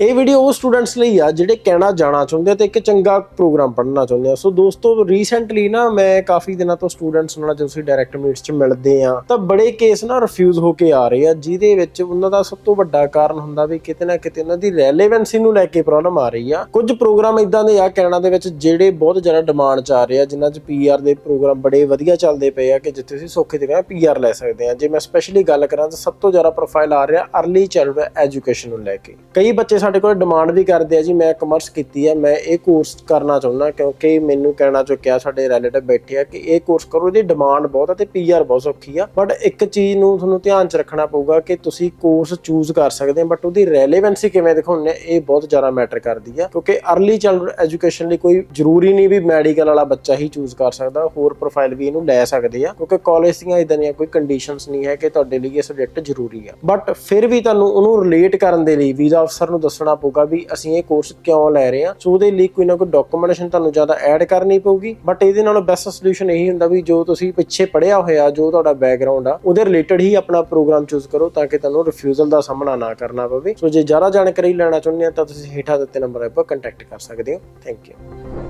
ਇਹ ਵੀਡੀਓ ਉਹ ਸਟੂਡੈਂਟਸ ਲਈ ਆ ਜਿਹੜੇ ਕੈਨੇਡਾ ਜਾਣਾ ਚਾਹੁੰਦੇ ਆ ਤੇ ਇੱਕ ਚੰਗਾ ਪ੍ਰੋਗਰਾਮ ਪੜ੍ਹਨਾ ਚਾਹੁੰਦੇ ਆ। ਸੋ ਦੋਸਤੋ ਰੀਸੈਂਟਲੀ ਨਾ ਮੈਂ ਕਾਫੀ ਦਿਨਾਂ ਤੋਂ ਸਟੂਡੈਂਟਸ ਨਾਲ ਜਦੋਂ ਅਸੀਂ ਡਾਇਰੈਕਟ ਮੀਟਸ 'ਚ ਮਿਲਦੇ ਆ, ਤਾਂ ਬੜੇ ਕੇਸ ਨਾ ਰਿਫਿਊਜ਼ ਹੋ ਕੇ ਆ ਰਹੇ ਆ, ਜਿਹਦੇ ਵਿੱਚ ਉਹਨਾਂ ਦਾ ਸਭ ਤੋਂ ਵੱਡਾ ਕਾਰਨ ਹੁੰਦਾ ਵੀ ਕਿਤੇ ਨਾ ਕਿਤੇ ਉਹਨਾਂ ਦੀ ਰੈਲੇਵੈਂਸੀ ਨੂੰ ਲੈ ਕੇ ਪ੍ਰੋਬਲਮ ਆ ਰਹੀ ਆ। ਕੁਝ ਪ੍ਰੋਗਰਾਮ ਇਦਾਂ ਦੇ ਆ ਕੈਨੇਡਾ ਦੇ ਵਿੱਚ ਜਿਹੜੇ ਬਹੁਤ ਜ਼ਿਆਦਾ ਡਿਮਾਂਡ 'ਚ ਆ ਰਹੇ ਆ, ਜਿਨ੍ਹਾਂ 'ਚ ਪੀਆਰ ਦੇ ਪ੍ਰੋਗਰਾਮ ਬੜੇ ਵਧੀਆ ਚੱਲਦੇ ਪਏ ਆ ਕਿ ਜਿੱਥੇ ਅਸੀਂ ਸੌਖੇ ਤੇ ਪੀਆਰ ਲੈ ਸਕਦੇ ਆ। ਜੇ ਮੈਂ ਸਪੈਸ਼ਲੀ ਗੱਲ ਕਰਾਂ ਤਾਂ ਸਭ ਤੋਂ ਜ਼ਿਆਦਾ ਪ੍ਰੋਫਾਈਲ ਆ ਰਿਹਾ ਅਰਲੀ ਚਾਈਲਡ ਐਜੂਕੇਸ਼ਨ ਨੂੰ ਲੈ ਕੇ। ਕਈ ਬੱਚੇ ਸਾਡੇ ਕੋਲ ਡਿਮਾਂਡ ਵੀ ਕਰਦੇ ਆ ਜੀ, ਮੈਂ ਕਮਰਸ ਕੀਤੀ ਹੈ ਮੈਂ ਇਹ ਕੋਰਸ ਕਰਨਾ ਚਾਹੁੰਦਾ ਕਿਉਂਕਿ ਮੈਨੂੰ ਕਹਿਣਾ ਚੁੱਕਿਆ ਸਾਡੇ ਰਿਲੇਟਿਵ ਬੈਠੇ ਆ ਕਿ ਇਹ ਕੋਰਸ ਕਰੋ, ਇਹਦੀ ਡਿਮਾਂਡ ਬਹੁਤ ਆ ਤੇ ਪੀਆਰ ਬਹੁਤ ਸੌਖੀ ਆ। ਬਟ ਇੱਕ ਚੀਜ਼ ਨੂੰ ਤੁਹਾਨੂੰ ਧਿਆਨ 'ਚ ਰੱਖਣਾ ਪਊਗਾ ਕਿ ਤੁਸੀਂ ਕੋਰਸ ਚੂਜ਼ ਕਰ ਸਕਦੇ ਆ ਬਟ ਉਹਦੀ ਰੈਲੇਵੈਂਸੀ ਕਿਵੇਂ ਦਿਖਾਉਣੀ ਹੈ ਇਹ ਬਹੁਤ ਜ਼ਿਆਦਾ ਮੈਟਰ ਕਰਦੀ ਆ। ਕਿਉਂਕਿ ਅਰਲੀ ਚਾਈਲਡ ਐਜੂਕੇਸ਼ਨ ਲਈ ਕੋਈ ਜ਼ਰੂਰੀ ਨਹੀਂ ਵੀ ਮੈਡੀਕਲ ਵਾਲਾ ਬੱਚਾ ਹੀ ਚੂਜ਼ ਕਰ ਸਕਦਾ, ਹੋਰ ਪ੍ਰੋਫਾਈਲ ਵੀ ਇਹਨੂੰ ਲੈ ਸਕਦੇ ਆ। ਕਿਉਂਕਿ ਕਾਲਜ ਦੀਆਂ ਇਦਾਂ ਦੀਆਂ ਕੋਈ ਕੰਡੀਸ਼ਨਸ ਨਹੀਂ ਹੈ ਕਿ ਤੁਹਾਡੇ ਲਈ ਇਹ ਸਬਜੈਕਟ ਜ਼ਰੂਰੀ ਆ। ਬਟ ਫਿਰ ਵੀ ਤੁਹਾਨੂੰ ਉਹਨੂੰ ਰਿਲੇਟ ਕਰਨ ਦੇ ਲਈ ਵੀਜ਼ਾ ਅਫਸਰ ਨੂੰ ਦੱਸਣਾ ਪਊਗਾ ਵੀ ਅਸੀਂ ਇਹ ਕੋਰਸ ਕਿਉਂ ਲੈ ਰਹੇ ਹਾਂ। ਸੋ ਉਹਦੇ ਲਈ ਕੋਈ ਨਾ ਕੋਈ ਡਾਕੂਮੈਂਟੇਸ਼ਨ ਤੁਹਾਨੂੰ ਜ਼ਿਆਦਾ ਐਡ ਕਰਨੀ ਪਊਗੀ। ਬਟ ਇਹਦੇ ਨਾਲੋਂ ਬੈਸਟ ਸੋਲੂਸ਼ਨ ਇਹੀ ਹੁੰਦਾ ਵੀ ਜੋ ਤੁਸੀਂ ਪਿੱਛੇ ਪੜਿਆ ਹੋਇਆ, ਜੋ ਤੁਹਾਡਾ ਬੈਕਗ੍ਰਾਉਂਡ ਆ, ਉਹਦੇ ਰਿਲੇਟਡ ਹੀ ਆਪਣਾ ਪ੍ਰੋਗਰਾਮ ਚੂਜ਼ ਕਰੋ ਤਾਂ ਕਿ ਤੁਹਾਨੂੰ ਰਿਫਿਊਜ਼ਲ ਦਾ ਸਾਹਮਣਾ ਨਾ ਕਰਨਾ ਪਵੇ। ਸੋ ਜੇ ਜ਼ਿਆਦਾ ਜਾਣਕਾਰੀ ਲੈਣਾ ਚਾਹੁੰਦੇ ਆ ਤਾਂ ਤੁਸੀਂ ਹੇਠਾਂ ਦਿੱਤੇ ਨੰਬਰ ਉੱਪਰ ਕੰਟੈਕਟ ਕਰ ਸਕਦੇ ਹੋ। Thank you